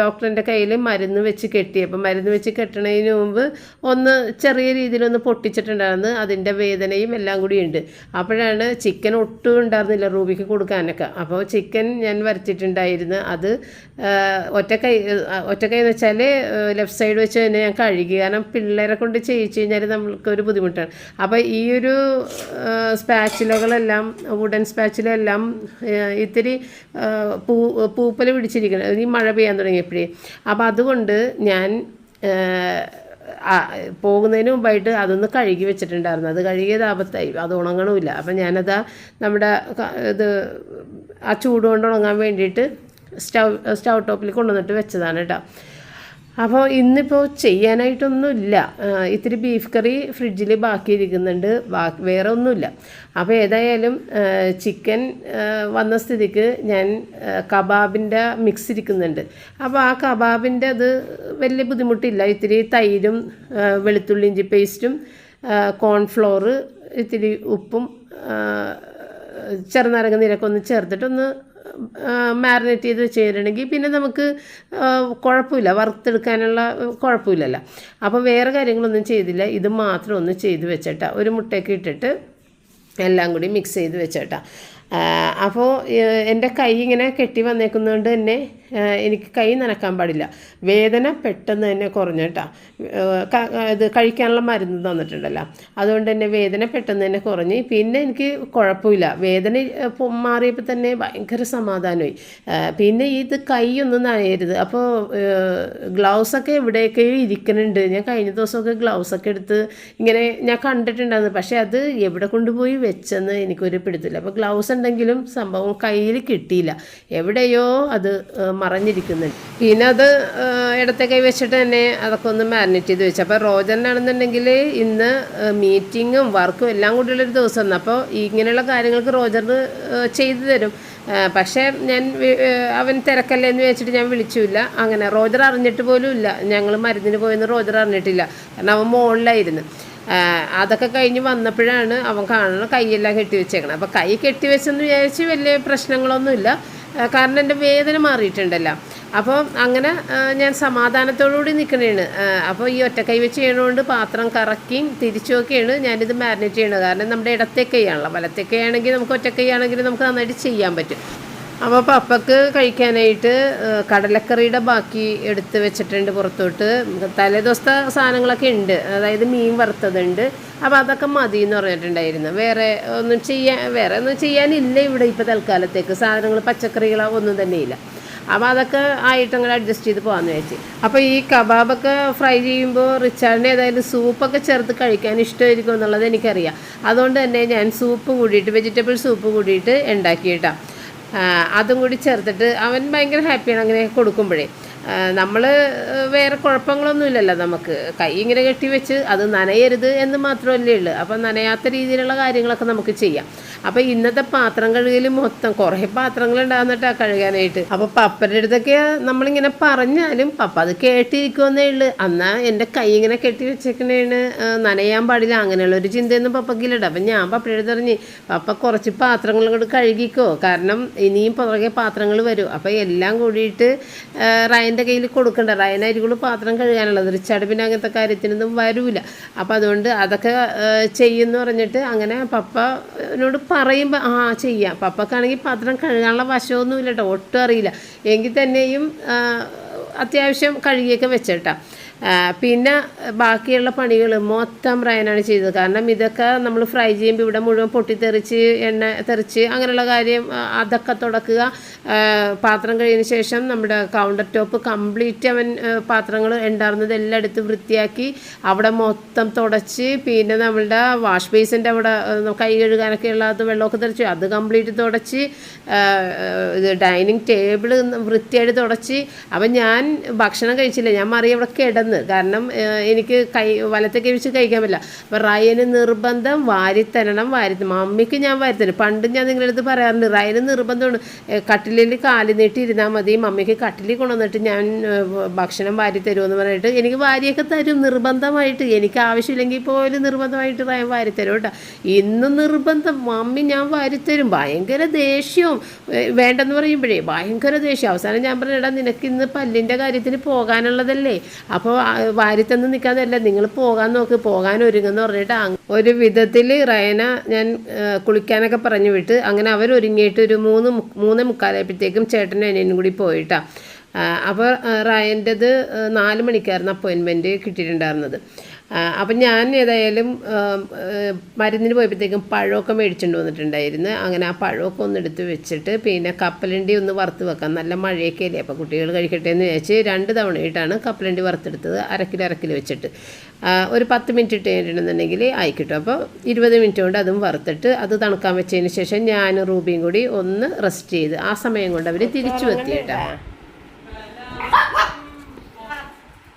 ഡോക്ടറിന്റെ കയ്യിൽ മരുന്ന് വെച്ച് കെട്ടി. അപ്പം മരുന്ന് വെച്ച് കെട്ടണതിന് മുമ്പ് ഒന്ന് ചെറിയ രീതിയിലൊന്ന് പൊട്ടിച്ചിട്ടുണ്ടായിരുന്നു. അതിന്റെ വേദനയും എല്ലാം കൂടി ഉണ്ട്. അപ്പോഴാണ് ചിക്കൻ ഒട്ടും ഉണ്ടായിരുന്നില്ല റൂബിക്ക് കൊടുക്കാനൊക്കെ. അപ്പോൾ ചിക്കൻ ഞാൻ വരച്ചിട്ടുണ്ടായിരുന്നു അത് ഒറ്റക്കൈ ഒറ്റക്കൈ എന്ന് വെച്ചാൽ ലെഫ്റ്റ് സൈഡ് വെച്ച് തന്നെ ഞാൻ കഴുകി. കാരണം പിള്ളേരെ കൊണ്ട് ചെയ്യിച്ചു കഴിഞ്ഞാൽ നമ്മൾക്കൊരു ബുദ്ധിമുട്ടാണ്. അപ്പോൾ ഈ ഒരു സ്പാച്ചിലകളെല്ലാം വുഡൻ സ്പാച്ചിലെല്ലാം ഇത്തിരി പൂ പൂപ്പൽ പിടിച്ചിരിക്കണം ഈ മഴ പെയ്യാൻ തുടങ്ങിയപ്പോഴേ. അപ്പോൾ അതുകൊണ്ട് ഞാൻ പോകുന്നതിന് മുമ്പായിട്ട് അതൊന്ന് കഴുകി വെച്ചിട്ടുണ്ടായിരുന്നു. അത് കഴുകിയത് ആപത്തായി. അത് ഉണങ്ങണമില്ല. അപ്പം ഞാനത് നമ്മുടെ ഇത് ആ ചൂട് കൊണ്ട് ഉണങ്ങാൻ വേണ്ടിയിട്ട് സ്റ്റൗ സ്റ്റൗ ടോപ്പിൽ കൊണ്ടുവന്നിട്ട് വെച്ചതാണ് കേട്ടോ. അപ്പോൾ ഇന്നിപ്പോൾ ചെയ്യാനായിട്ടൊന്നുമില്ല. ഇത്തിരി ബീഫ് കറി ഫ്രിഡ്ജിൽ ബാക്കി ഇരിക്കുന്നുണ്ട് ബാക്കി വേറെ ഒന്നുമില്ല അപ്പോൾ ഏതായാലും ചിക്കൻ വന്ന സ്ഥിതിക്ക് ഞാൻ കബാബിന്റെ മിക്സ് ഇരിക്കുന്നുണ്ട്. അപ്പോൾ ആ കബാബിന്റെ അത് വലിയ ബുദ്ധിമുട്ടില്ല. ഇത്തിരി തൈരും വെളുത്തുള്ളി ഇഞ്ചി പേസ്റ്റും കോൺഫ്ലോറ് ഇത്തിരി ഉപ്പും ചെറുനാരങ്ങ നിരക്കൊന്ന് ചേർത്തിട്ടൊന്ന് മാരിനേറ്റ് ചെയ്ത് ചേരണമെങ്കിൽ പിന്നെ നമുക്ക് കുഴപ്പമില്ല. വറുത്തെടുക്കാനുള്ള കുഴപ്പമില്ലല്ലോ. അപ്പോൾ വേറെ കാര്യങ്ങളൊന്നും ചെയ്തില്ല. ഇത് മാത്രം ഒന്ന് ചെയ്ത് വെച്ചേട്ടാ. ഒരു മുട്ടയൊക്കെ ഇട്ടിട്ട് എല്ലാം കൂടി മിക്സ് ചെയ്ത് വെച്ചേട്ടാ. അപ്പോൾ എന്റെ കൈ ഇങ്ങനെ കെട്ടി വന്നേക്കുന്നതുകൊണ്ട് തന്നെ എനിക്ക് കൈ നനക്കാൻ പാടില്ല. വേദന പെട്ടെന്ന് തന്നെ കുറഞ്ഞു കേട്ടോ. ഇത് കഴിക്കാനുള്ള മരുന്ന് തന്നിട്ടുണ്ടല്ലോ. അതുകൊണ്ട് തന്നെ വേദന പെട്ടെന്ന് തന്നെ കുറഞ്ഞ്. പിന്നെ എനിക്ക് കുഴപ്പമില്ല. വേദന മാറിയപ്പോൾ തന്നെ ഭയങ്കര സമാധാനമായി. പിന്നെ ഇത് കൈയൊന്നും നനയരുത്. അപ്പോൾ ഗ്ലൗസൊക്കെ എവിടെയൊക്കെയോ ഇരിക്കുന്നുണ്ട്. ഞാൻ കഴിഞ്ഞ ദിവസമൊക്കെ ഗ്ലൗസൊക്കെ എടുത്ത് ഇങ്ങനെ ഞാൻ കണ്ടിട്ടുണ്ടായിരുന്നു. പക്ഷേ അത് എവിടെ കൊണ്ടുപോയി വെച്ചെന്ന് എനിക്കൊരു പിടുത്തില്ല. അപ്പോൾ ഗ്ലൗസ് ഉണ്ടെങ്കിലും സംഭവം കയ്യിൽ കിട്ടിയില്ല. എവിടെയോ അത് മറഞ്ഞിരിക്കുന്നുണ്ട് പിന്നെ അത് ഇടത്തെ കൈ വെച്ചിട്ട് തന്നെ അതൊക്കെ ഒന്ന് മാരിനേറ്റ് ചെയ്ത് വെച്ചു. അപ്പോൾ റോജറിനാണെന്നുണ്ടെങ്കിൽ ഇന്ന് മീറ്റിങ്ങും വർക്കും എല്ലാം കൂടിയുള്ളൊരു ദിവസം അപ്പോൾ ഇങ്ങനെയുള്ള കാര്യങ്ങൾക്ക് ഏഹ്, ചെയ്തു തരും. പക്ഷേ ഞാൻ അവൻ തിരക്കല്ലേ എന്ന് വെച്ചിട്ട് ഞാൻ വിളിച്ചില്ല അങ്ങനെ റോജർ അറിഞ്ഞിട്ട് പോലും ഇല്ല. ഞങ്ങൾ മരുന്നിന് പോയെന്ന് റോജർ അറിഞ്ഞിട്ടില്ല. കാരണം അവൻ മുകളിലായിരുന്നു അതൊക്കെ കഴിഞ്ഞ് വന്നപ്പോഴാണ് അവൻ കാണുന്ന കൈയെല്ലാം കെട്ടി വെച്ചേക്കണം അപ്പോൾ കൈ കെട്ടി വെച്ചെന്ന് വിചാരിച്ച് വലിയ പ്രശ്നങ്ങളൊന്നുമില്ല. കാരണം എന്റെ വേദന മാറിയിട്ടുണ്ടല്ലോ. അപ്പോൾ അങ്ങനെ ഞാൻ സമാധാനത്തോടുകൂടി നിൽക്കണേണ്. അപ്പോൾ ഈ ഒറ്റ കൈ വെച്ച് ചെയ്യണതുകൊണ്ട് പാത്രം കറക്കി തിരിച്ചു നോക്കിയാണ് ഞാനിത് മാരിനേറ്റ് ചെയ്യണത്. കാരണം നമ്മുടെ ഇടത്തെ കൈയാണല്ലോ. വലത്തെ കൈ ആണെങ്കിൽ നമുക്ക് ഒറ്റക്കൈ ആണെങ്കിൽ നമുക്ക് നന്നായിട്ട് ചെയ്യാൻ പറ്റും. അപ്പോൾ പപ്പക്ക് കഴിക്കാനായിട്ട് കടലക്കറിയുടെ ബാക്കി എടുത്ത് വെച്ചിട്ടുണ്ട് പുറത്തോട്ട്. തലേദിവസത്തെ സാധനങ്ങളൊക്കെ ഉണ്ട്. അതായത് മീൻ വറുത്തതുണ്ട്. അപ്പോൾ അതൊക്കെ മതി എന്ന് പറഞ്ഞിട്ടുണ്ടായിരുന്നു. വേറെ ഒന്നും ചെയ്യാൻ വേറെ ഒന്നും ചെയ്യാനില്ല ഇവിടെ ഇപ്പോൾ തൽക്കാലത്തേക്ക്. സാധനങ്ങൾ പച്ചക്കറികളോ ഒന്നും തന്നെ ഇല്ല അപ്പോൾ അതൊക്കെ ആയിട്ട് അങ്ങനെ അഡ്ജസ്റ്റ് ചെയ്ത് പോകാമെന്ന് വെച്ച് അപ്പോൾ ഈ കബാബൊക്കെ ഫ്രൈ ചെയ്യുമ്പോൾ റിച്ചാർഡിന് ഏതായാലും സൂപ്പൊക്കെ ചേർത്ത് കഴിക്കാൻ ഇഷ്ടമായിരിക്കും എന്നുള്ളത് എനിക്കറിയാം. അതുകൊണ്ട് തന്നെ ഞാൻ സൂപ്പ് കൂടിയിട്ട് വെജിറ്റബിൾ സൂപ്പ് കൂടിയിട്ട് ഉണ്ടാക്കിയിട്ടാണ് അതും കൂടി ചേർത്തിട്ട് അവൻ ഭയങ്കര ഹാപ്പിയാണ് അങ്ങനെ കൊടുക്കുമ്പോഴേ. നമ്മൾ വേറെ കുഴപ്പങ്ങളൊന്നുമില്ലല്ലോ നമുക്ക്. കൈ ഇങ്ങനെ കെട്ടി വെച്ച് അത് നനയരുത് എന്ന് മാത്രമല്ലേ ഉള്ളൂ. അപ്പം നനയാത്ത രീതിയിലുള്ള കാര്യങ്ങളൊക്കെ നമുക്ക് ചെയ്യാം. അപ്പം ഇന്നത്തെ പാത്രം കഴുകൽ മൊത്തം കുറേ പാത്രങ്ങൾ ഉണ്ടാകുന്നിട്ടാ കഴുകാനായിട്ട്. അപ്പോൾ പപ്പന്റെ അടുത്തൊക്കെ നമ്മളിങ്ങനെ പറഞ്ഞാലും പപ്പ അത് കേട്ടിരിക്കുമെന്നേ ഉള്ളൂ. എന്നാൽ എന്റെ കൈ ഇങ്ങനെ കെട്ടി വെച്ചേക്കണേണ്. നനയാൻ പാടില്ല. അങ്ങനെയുള്ള ഒരു ചിന്തയൊന്നും പപ്പക്കില്ലട്ടോ. അപ്പം ഞാൻ പപ്പയുടെ അടുത്ത് പറഞ്ഞ് പപ്പ കുറച്ച് പാത്രങ്ങൾ കൂടി കഴുകിക്കോ. കാരണം ഇനിയും പുറകെ പാത്രങ്ങൾ വരും. അപ്പോൾ എല്ലാം കൂടിയിട്ട് ആ, റയന്റെ കയ്യിൽ കൊടുക്കണ്ട. അതിനായിരിക്കുള്ളൂ പാത്രം കഴുകാനുള്ളത്. റിച്ചാർഡ് പിന്നെ അങ്ങനത്തെ കാര്യത്തിനൊന്നും വരൂല. അപ്പോൾ അതുകൊണ്ട് അതൊക്കെ ചെയ്യുമെന്ന് പറഞ്ഞിട്ട് അങ്ങനെ പപ്പനോട് പറയുമ്പോൾ ആ ചെയ്യാം. പപ്പക്കാണെങ്കിൽ പാത്രം കഴുകാനുള്ള വശമൊന്നുമില്ല കേട്ടോ ഒട്ടും അറിയില്ല. എങ്കിൽ തന്നെയും അത്യാവശ്യം കഴുകിയൊക്കെ വെച്ചേട്ടാ. പിന്നെ ബാക്കിയുള്ള പണികൾ മൊത്തം റയനാണ് ചെയ്തത്. കാരണം ഇതൊക്കെ നമ്മൾ ഫ്രൈ ചെയ്യുമ്പോൾ ഇവിടെ മുഴുവൻ പൊട്ടിത്തെറിച്ച് എണ്ണ തെറിച്ച് അങ്ങനെയുള്ള കാര്യം അതൊക്കെ തുടക്കുക. പാത്രം കഴിയുന്ന ശേഷം നമ്മുടെ കൗണ്ടർ ടോപ്പ് കംപ്ലീറ്റ് അവൻ പാത്രങ്ങൾ ഉണ്ടായിരുന്നത് എല്ലാം എടുത്ത് വൃത്തിയാക്കി അവിടെ മൊത്തം തുടച്ച് പിന്നെ നമ്മളുടെ വാഷ് ബേസിന്റെ അവിടെ കൈ കഴുകാനൊക്കെ ഉള്ള അത് വെള്ളമൊക്കെ തെറിച്ചു അത് കംപ്ലീറ്റ് തുടച്ച് ഇത് ഡൈനിങ് ടേബിൾ വൃത്തിയായിട്ട് തുടച്ച്. അപ്പം ഞാൻ ഭക്ഷണം കഴിച്ചില്ല. ഞാൻ മറിയ അവിടെ കിടന്ന് കാരണം എനിക്ക് കൈ വലത്തേക്ക് വെച്ച് കഴിക്കാൻ പറ്റില്ല. അപ്പം റയന് നിർബന്ധം വാരിത്തരണം വാരി മമ്മിക്ക് ഞാൻ വാരിത്തരും. പണ്ട് ഞാൻ നിങ്ങളുടെ അടുത്ത് പറയാറുണ്ട് റയന് നിർബന്ധമാണ്. കട്ടിലിൽ കാൽ നീട്ടി ഇരുന്നാൽ മതി. മമ്മിക്ക് കട്ടിലിൽ കൊണ്ടുവന്നിട്ട് ഞാൻ ഭക്ഷണം വാരി തരുമെന്ന് പറഞ്ഞിട്ട് എനിക്ക് വാരിയൊക്കെ തരും നിർബന്ധമായിട്ട്. എനിക്ക് ആവശ്യമില്ലെങ്കിൽ പോലും നിർബന്ധമായിട്ട് റയൻ വാരി തരും കേട്ടോ. ഇന്ന് നിർബന്ധം മമ്മി ഞാൻ വാരിത്തരും ഭയങ്കര ദേഷ്യവും വേണ്ടെന്ന് പറയുമ്പോഴേ ഭയങ്കര ദേഷ്യം. അവസാനം ഞാൻ പറഞ്ഞിടാ നിനക്ക് ഇന്ന് പല്ലിന്റെ കാര്യത്തിന് പോകാനുള്ളതല്ലേ? അപ്പോൾ വാരിത്തന്ന് നിൽക്കാതല്ല നിങ്ങൾ പോകാൻ നോക്ക്. പോകാൻ ഒരുങ്ങുന്ന പറഞ്ഞിട്ട് ഒരു വിധത്തിൽ റയന ഞാൻ കുളിക്കാനൊക്കെ പറഞ്ഞു വിട്ട് അങ്ങനെ അവർ ഒരുങ്ങിയിട്ട് ഒരു മൂന്ന് മൂന്ന് മുക്കാലായപ്പോഴത്തേക്കും ചേട്ടനും അനിയനും കൂടി പോയിട്ടാ. അപ്പോൾ റയന്റെത് നാല് മണിക്കായിരുന്നു അപ്പോയിൻമെന്റ് കിട്ടിയിട്ടുണ്ടായിരുന്നത്. അപ്പം ഞാൻ ഏതായാലും മരുന്നിന് പോയപ്പോഴത്തേക്കും പഴമൊക്കെ മേടിച്ചുകൊണ്ട് വന്നിട്ടുണ്ടായിരുന്നു. അങ്ങനെ ആ പഴമൊക്കെ ഒന്ന് എടുത്ത് വെച്ചിട്ട് പിന്നെ കപ്പലണ്ടി ഒന്ന് വറുത്ത് വെക്കാം. നല്ല മഴയൊക്കെ അല്ലേ? അപ്പോൾ കുട്ടികൾ കഴിക്കട്ടെ എന്ന് വിചാരിച്ച് രണ്ട് തവണയായിട്ടാണ് കപ്പലണ്ടി വറുത്തെടുത്തത് അരക്കിലോ അരക്കിലോ വെച്ചിട്ട്. ഒരു പത്ത് മിനിറ്റ് ഇട്ട് കഴിഞ്ഞിട്ടുണ്ടെന്നുണ്ടെങ്കിൽ ആയിക്കിട്ടും. അപ്പോൾ ഇരുപത് മിനിറ്റ് കൊണ്ട് അതും വറുത്തിട്ട് അത് തണുക്കാൻ വെച്ചതിന് ശേഷം ഞാനും റൂബിയും കൂടി ഒന്ന് റെസ്റ്റ് ചെയ്ത് ആ സമയം കൊണ്ട് അവർ തിരിച്ചു എത്തിയിട്ടാണ്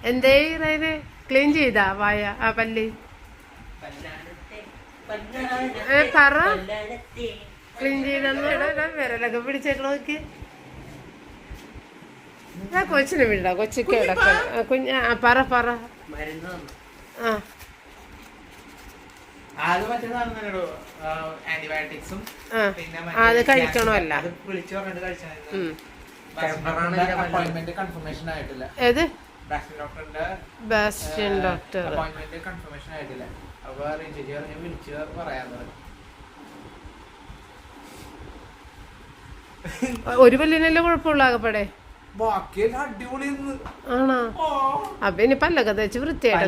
എന്തേ ക്ലീൻ ചെയ്താ വായ? ആ പല്ല്. ഏ പറ. ക്ലീൻ ചെയ്തെന്ന് വിരലൊക്കെ പിടിച്ചേക്കണോ നോക്കി. ആ കൊച്ചിനെ വിടാ കൊച്ചിക്ക് കിടക്കണം കുഞ്ഞ ആ പറ പറ. മരുന്ന് ആ. അത് കഴിക്കണമല്ല. അത് വിളിച്ചു പറഞ്ഞിട്ട് കഴിച്ചാൽ ഉം. അപ്പോയിന്റ്മെന്റ് കൺഫർമേഷൻ ആയിട്ടില്ല. ഏത്? ബാസ്റ്റ്യൻ ഡോക്ടർ അപ്പോയിന്റ്മെന്റ് കൺഫർമേഷൻ ആയിട്ടില്ല? അപ്പൊ ചേച്ചി പറഞ്ഞു വിളിച്ച് പറയാന്ന് ഒരു പല്ലിനല്ലേ കുഴപ്പമുള്ള ആകപ്പാടെ? ബാക്കിയെല്ലാം ആണോ? അപ്പൊ ഇനി പല്ലൊക്കെ തേച്ച് വൃത്തിയായിട്ട്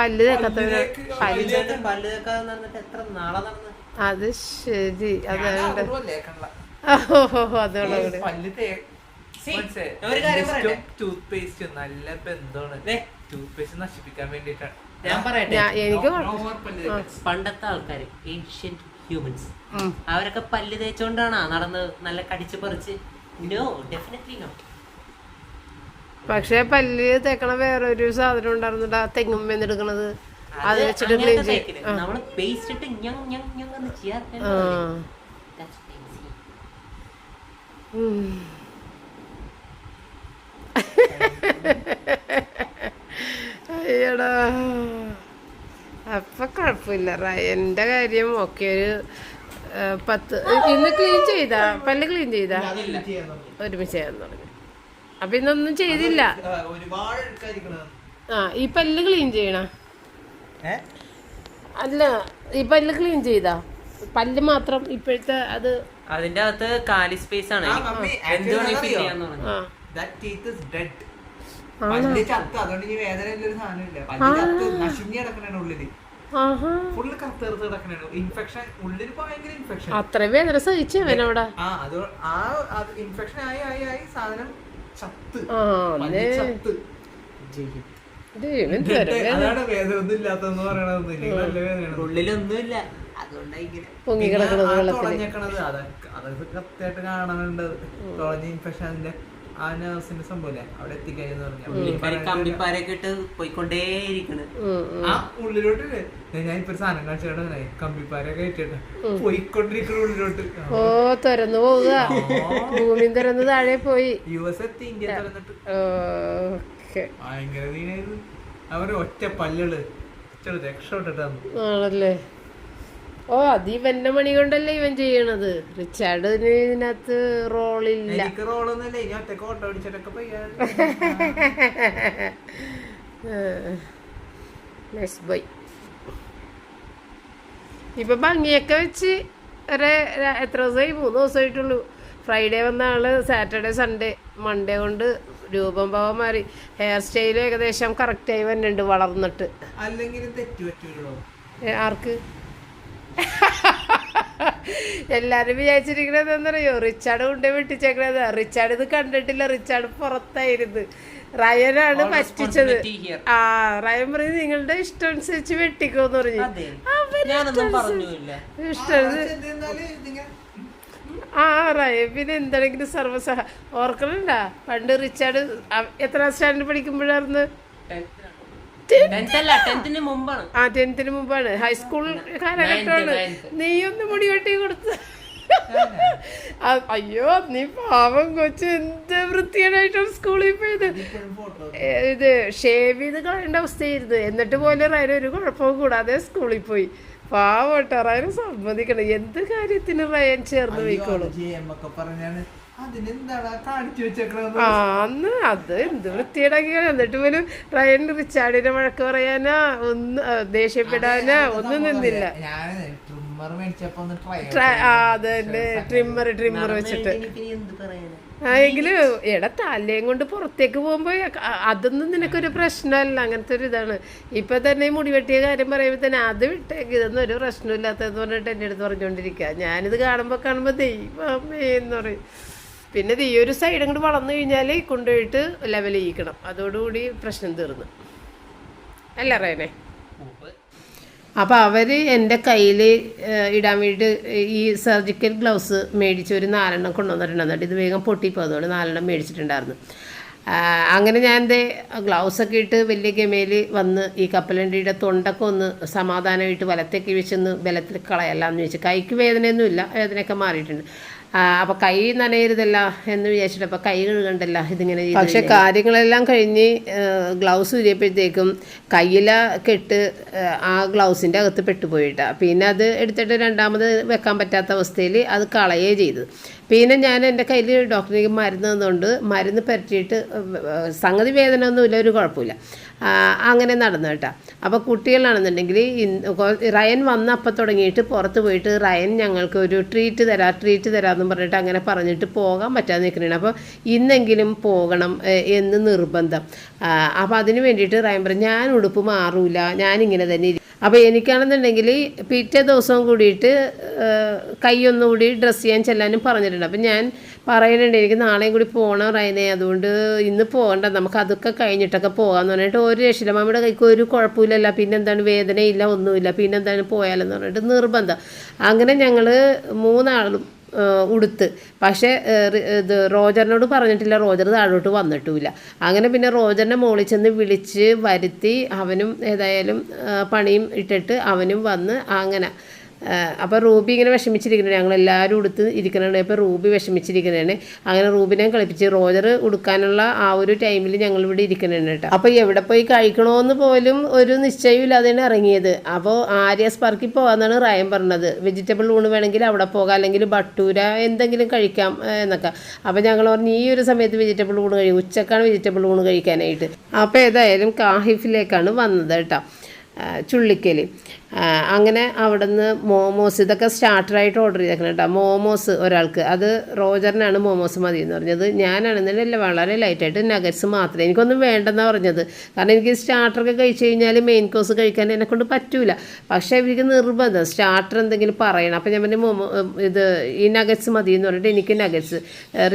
പല്ല് തേക്കത്തവര് പല്ല് പല്ല് പല്ല് തേക്കാതെ എത്ര നാളെ നടന്ന്? അത് ശരി അതുകൊണ്ട് ഓഹോ അതുകൊണ്ട് പല്ല് ഒരു കാര്യം പറയട്ടെ? ടൂത്ത് പേസ്റ്റ് നല്ല ബന്ധമാണ്. ദേ, ടൂത്ത് പേസ്റ്റ് നശിപ്പിക്കാൻ വേണ്ടിട്ടാണ് ഞാൻ പറയട്ടെ? എനിക്ക് പണ്ടത്തെ ആൾക്കാര് ഏൻഷ്യന്റ് ഹ്യൂമൻസ് അവരൊക്കെ പല്ല് തേച്ചോണ്ടാണ് നടന്ന് നല്ല കടിച്ച് പറിച്ച്? നോ ഡെഫിനറ്റ്ലി നോ പക്ഷെ പല്ല് തേക്കണ വേറൊരു സാധനം ഉണ്ടായിരുന്നുണ്ട് ആ തെങ്ങും എടുക്കണത് അത് വെച്ചിട്ട് ക്ലീൻ ചെയ്യും. ആ. അയ്യടാ. അപ്പൊ കുഴപ്പമില്ല എന്റെ കാര്യം ഒക്കെ ഒരു പത്ത് ഇന്ന് ക്ലീൻ ചെയ്താ? പല്ല് ക്ലീൻ ചെയ്താ? ഒരുമിച്ച് ചെയ്യാൻ പറഞ്ഞു അപ്പൊ ഇന്നൊന്നും ചെയ്തില്ല. ആ ഈ പല്ല് ക്ലീൻ ചെയ്യണ? അല്ല ഈ പല്ല് ക്ലീൻ ചെയ്താ? പല്ല് മാത്രം ഇപ്പോഴത്തെ അത് അതിന്റെ അകത്ത് കാലി സ്പേസ് ആണ്. ആ, എനിക്ക് മമ്മി, എന്ത് actually വേണേ അതറിയോ? ചെയ്യാന്ന് പറഞ്ഞു പല്ല് ചത്ത് അതുകൊണ്ട് ഇനി വേദന ഒരു സാധനമില്ല. പല്ല് ചത്ത് നശിഞ്ഞ് കിടക്കണാണ് ഉള്ളിൽ. ആഹാ. ഫുള്ള് കറുത്തേർത്ത് കിടക്കണാണ്. ഇൻഫെക്ഷൻ ഉള്ളിൽ ഭയങ്കര ഇൻഫെക്ഷൻ. അത്ര വേദന സഹിച്ചു അവനവിടെ ആ അത് ആ ഇൻഫെക്ഷൻ ആയി ആയി ആയി സാധനം ചത്ത്. പല്ല് ചത്ത്. ആയി. അതാണ് വേദന ഒന്നും ഇല്ലാത്തെന്ന് പറയണത് നല്ല വേദനയാണ്. ഉള്ളിലൊന്നുമില്ല. അതുകൊണ്ടാ ഇങ്ങനെ. അതൊക്കെ കാണാനുണ്ട്. തുളഞ്ഞ ആ നഴ്സിന്റെ സംഭവല്ലേ അവിടെ എത്തിക്കഴിഞ്ഞെന്ന് പറഞ്ഞാൽ കമ്പിപ്പാരൊക്കെ ഇട്ട് പോയിക്കൊണ്ടേയിരിക്കണ്. ആ ഉള്ളിലോട്ട് ഞാൻ ഇപ്പൊ ഒരു സാധനം കാണിച്ചിടേ കമ്പിപ്പാരൊക്കെ ഇട്ടിട്ട്. പോയിക്കൊണ്ടിരിക്കണ ഉള്ളിലോട്ട്. ഓ തുറന്നു പോവുക. ഭൂമി തുറന്ന് താഴെ പോയി. യു എസ് എത്തി ഇന്ത്യ തുറന്നിട്ട് ഓക്കെ. ഭയങ്കര അവർ ഒറ്റ പല്ലുകൾ ഒറ്റ രക്ഷപ്പെട്ടിട്ടാന്ന്. ആണല്ലേ? ഓ അത് ഇവന്റെ മണി കൊണ്ടല്ലേ ഇവൻ ചെയ്യണത്? റിച്ചാർഡിന് ഇതിനകത്ത് റോളില്ല. എനിക്ക് റോളൊന്നുമില്ല ഇനി ഒറ്റയ്ക്ക് ഓട്ടോ അടിച്ചിട്ടൊക്കെ പയ്യാ നൈസ് ബൈ ഇപ്പൊ ഭംഗിയൊക്കെ വെച്ച് ഒരു എത്ര ദിവസമായി മൂന്ന് ദിവസമായിട്ടുള്ളൂ ഫ്രൈഡേ വന്ന ആൾ സാറ്റർഡേ സൺഡേ മൺഡേ കൊണ്ട് രൂപം ഭാവം മാറി. ഹെയർ സ്റ്റൈലും ഏകദേശം കറക്റ്റായി വന്നിട്ടുണ്ട് വളർന്നിട്ട്. ആർക്ക്? എല്ലാരും വിചാരിച്ചിരിക്കണത് എന്നറിയോ റിച്ചാർഡ് കൊണ്ടേ വെട്ടിച്ചേക്കണത്. റിച്ചാർഡ് ഇത് കണ്ടിട്ടില്ല. റിച്ചാർഡ് പുറത്തായിരുന്നു. റയനാണ് പറ്റിച്ചത്. ആ റയൻ പറയും നിങ്ങളുടെ ഇഷ്ടം അനുസരിച്ച് വെട്ടിക്കോന്ന് പറഞ്ഞു. ഇഷ്ടം ആ റയൻ പിന്നെ എന്താണെങ്കിലും സർവസഹ ഓർക്കണുണ്ടാ പണ്ട് റിച്ചാർഡ് എത്ര സ്റ്റാൻഡേർഡ് പഠിക്കുമ്പോഴായിരുന്നു? ടെൻത്തിന് മുമ്പാണ്. ആ ടെൻത്തിന് മുമ്പാണ്. ഹൈസ്കൂൾ കാലഘട്ടമാണ്. ninth. നീ ഒന്ന് മുടി വെട്ടി കൊടുത്ത്. അയ്യോ നീ പാവം കൊച്ചു. എന്ത് വൃത്തികേടായിട്ടാണ് സ്കൂളിൽ പോയത്? ഇത് ഷേവ് ചെയ്ത് കളയേണ്ട അവസ്ഥയായിരുന്നു. എന്നിട്ട് പോലെ റയന് ഒരു കുഴപ്പവും കൂടാതെ സ്കൂളിൽ പോയി. പാവട്ടെ റയന് സമ്മതിക്കണം. എന്ത് കാര്യത്തിന് റയൻ ചേർന്ന് പോയിക്കോളും? ആ അന്ന് അത് എന്ത് വൃത്തിയുടെ എന്നിട്ട് പോലും റയൻ റിച്ചാർഡിനെ വഴക്ക് പറയാനാ ഒന്ന് ദേഷ്യപ്പെടാനാ ഒന്നും നിന്നില്ല. ഞാൻ ട്രിമ്മർ ട്രിമ്മർ ട്രിമ്മർ വെച്ചിട്ട്. എങ്കിൽ എടാ തലയും കൊണ്ട് പുറത്തേക്ക് പോകുമ്പോ അതൊന്നും നിനക്കൊരു പ്രശ്നമല്ല. അങ്ങനത്തെ ഒരു ഇതാണ്. ഇപ്പൊ തന്നെ ഈ മുടി വെട്ടിയ കാര്യം പറയുമ്പോ തന്നെ അത് വിട്ടേക്ക്. ഇതൊന്നും ഒരു പ്രശ്നമില്ലാത്തതെന്ന് പറഞ്ഞിട്ട് എന്റെ അടുത്ത് പറഞ്ഞുകൊണ്ടിരിക്കുക ഞാനിത് കാണുമ്പോ കാണുമ്പോ ദൈവമേ എന്ന് പറയും. പിന്നെ ഈ ഒരു സൈഡ് അങ്ങോട്ട് വളർന്നു കഴിഞ്ഞാൽ കൊണ്ടുപോയിട്ട് ലെവൽ ചെയ്യിക്കണം അതോടുകൂടി പ്രശ്നം തീർന്നു. അല്ല റേനെ? അപ്പോൾ അവർ എന്റെ കയ്യിൽ ഇടാൻ വേണ്ടിയിട്ട് ഈ സർജിക്കൽ ഗ്ലൗസ് മേടിച്ച് ഒരു നാലെണ്ണം കൊണ്ടുവന്നിട്ടുണ്ടായിരുന്നു എന്നിട്ട് ഇത് വേഗം പൊട്ടിപ്പോൾ അതുകൊണ്ട് നാലെണ്ണം മേടിച്ചിട്ടുണ്ടായിരുന്നു. അങ്ങനെ ഞാൻ എന്റെ ഗ്ലൗസൊക്കെ ഇട്ട് വലിയ ഗമയിൽ വന്ന് ഈ കപ്പലണ്ടിയുടെ തൊണ്ടൊക്കെ ഒന്ന് സമാധാനമായിട്ട് വലത്തേക്ക് വെച്ചൊന്ന് ബലത്തിൽ കളയല്ലാന്ന് ചോദിച്ചു. കൈക്ക് വേദനയൊന്നുമില്ല. വേദനയൊക്കെ മാറിയിട്ടുണ്ട്. അപ്പോൾ കൈ നനയരുതല്ല എന്ന് വിചാരിച്ചിട്ട് അപ്പോൾ കൈ കഴുകണ്ടല്ല ഇതിങ്ങനെ പക്ഷെ കാര്യങ്ങളെല്ലാം കഴിഞ്ഞ് ഗ്ലൗസ് ഉരിയപ്പോഴത്തേക്കും കയ്യില കെട്ട് ആ, ഗ്ലൗസിന്റെ ഗ്ലൗസിന്റെ അകത്ത് പെട്ടുപോയിട്ട. പിന്നെ അത് എടുത്തിട്ട് രണ്ടാമത് വെക്കാൻ പറ്റാത്ത അവസ്ഥയിൽ അത് കളയേ ചെയ്തു. പിന്നെ ഞാൻ എന്റെ കയ്യിൽ ഡോക്ടറിനേക്ക് മരുന്ന് തന്നുകൊണ്ട് മരുന്ന് പരറ്റിയിട്ട് സംഗതി വേദന ഒന്നുമില്ല ഒരു കുഴപ്പമില്ല. അങ്ങനെ നടന്നു കേട്ടോ. അപ്പോൾ കുട്ടികളാണെന്നുണ്ടെങ്കിൽ റയൻ വന്ന അപ്പം തുടങ്ങിയിട്ട് പുറത്ത് പോയിട്ട് റയൻ ഞങ്ങൾക്ക് ഒരു ട്രീറ്റ് തരാം ട്രീറ്റ് തരാമെന്നും പറഞ്ഞിട്ട് അങ്ങനെ പറഞ്ഞിട്ട് പോകാൻ പറ്റാതെ നിൽക്കുന്നുണ്ട് അപ്പോൾ ഇന്നെങ്കിലും പോകണം എന്ന് നിർബന്ധം. അപ്പോൾ അതിന് വേണ്ടിയിട്ട് റയൻ പറഞ്ഞു ഞാൻ ഉടുപ്പ് മാറൂല ഞാനിങ്ങനെ തന്നെ അപ്പോൾ എനിക്കാണെന്നുണ്ടെങ്കിൽ പിറ്റേ ദിവസവും കൂടിയിട്ട് കൈയൊന്നുകൂടി ഡ്രസ്സ് ചെയ്യാൻ ചെല്ലാനും പറഞ്ഞിട്ടുണ്ട്. അപ്പം ഞാൻ പറയുന്നുണ്ട് എനിക്ക് നാളെയും കൂടി പോകണം റൈനെ അതുകൊണ്ട് ഇന്ന് പോകണ്ട നമുക്ക് അതൊക്കെ കഴിഞ്ഞിട്ടൊക്കെ പോകാമെന്ന് പറഞ്ഞിട്ട് ഒരു രക്ഷയില്ല. മാമിയുടെ കൈക്ക് ഒരു കുഴപ്പമില്ലല്ല. പിന്നെന്താണ് വേദനയില്ല ഒന്നുമില്ല. പിന്നെന്താണ് പോയാലെന്ന് പറഞ്ഞിട്ട് നിർബന്ധം. അങ്ങനെ ഞങ്ങൾ മൂന്നാളും ഉടുത്ത്. പക്ഷേ ഇത് റോജറിനോട് പറഞ്ഞിട്ടില്ല. റോജർ താഴോട്ട് വന്നിട്ടുമില്ല. അങ്ങനെ പിന്നെ റോജറിനെ മോളിൽ ചെന്ന് വിളിച്ച് വരുത്തി അവനും ഏതായാലും പണിയും ഇട്ടിട്ട് അവനും വന്ന് അങ്ങനെ അപ്പോൾ റൂബി ഇങ്ങനെ വിഷമിച്ചിരിക്കുന്നു ഞങ്ങൾ എല്ലാവരും ഉടുത്ത് ഇരിക്കുന്നുണ്ട് അപ്പോൾ റൂബി വിഷമിച്ചിരിക്കുന്നതാണ് അങ്ങനെ റൂബിനെ കളിപ്പിച്ച് റോജർ ഉടുക്കാനുള്ള ആ ഒരു ടൈമിൽ ഞങ്ങൾ ഇവിടെ ഇരിക്കുന്നുണ്ട് കേട്ടോ. അപ്പോൾ എവിടെ പോയി കഴിക്കണമെന്ന് പോലും ഒരു നിശ്ചയമില്ലാതെയാണ് ഇറങ്ങിയത്. അപ്പോൾ ആര്യ സ്പാർക്കിൽ പോകാമെന്നാണ് റയൻ പറഞ്ഞത്. വെജിറ്റബിൾ ഊണ് വേണമെങ്കിൽ അവിടെ പോകാം. അല്ലെങ്കിൽ ബട്ടൂര എന്തെങ്കിലും കഴിക്കാം എന്നൊക്കെ. അപ്പോൾ ഞങ്ങൾ പറഞ്ഞു ഈ ഒരു സമയത്ത് വെജിറ്റബിൾ ഊണ് കഴിയും ഉച്ചക്കാണ് വെജിറ്റബിൾ ഊണ് കഴിക്കാനായിട്ട്. അപ്പോൾ ഏതായാലും കാഹിഫിലേക്കാണ് വന്നത് കേട്ടോ ചുള്ളിക്കൽ അങ്ങനെ അവിടുന്ന് മോമോസ് ഇതൊക്കെ സ്റ്റാർട്ടറായിട്ട് ഓർഡർ ചെയ്തേക്കണം കേട്ടോ മോമോസ് ഒരാൾക്ക്. അത് റോജറിനാണ് മോമോസ് മതി എന്ന് പറഞ്ഞത്. ഞാനാണെന്നുണ്ടെങ്കിൽ വളരെ ലൈറ്റായിട്ട് നഗറ്റ്സ് മാത്രമേ എനിക്കൊന്നും വേണ്ടെന്നാണ് പറഞ്ഞത്. കാരണം എനിക്ക് സ്റ്റാർട്ടറൊക്കെ കഴിച്ച് കഴിഞ്ഞാൽ മെയിൻ കോഴ്സ് കഴിക്കാൻ എന്നെക്കൊണ്ട് പറ്റൂല. പക്ഷേ എനിക്ക് നിർബന്ധം. സ്റ്റാർട്ടർ എന്തെങ്കിലും പറയണം. അപ്പോൾ ഞാൻ പിന്നെ മോമോ ഇത് ഈ നഗറ്റ്സ് മതി എന്ന് പറഞ്ഞിട്ട് എനിക്ക് നഗറ്റ്സ്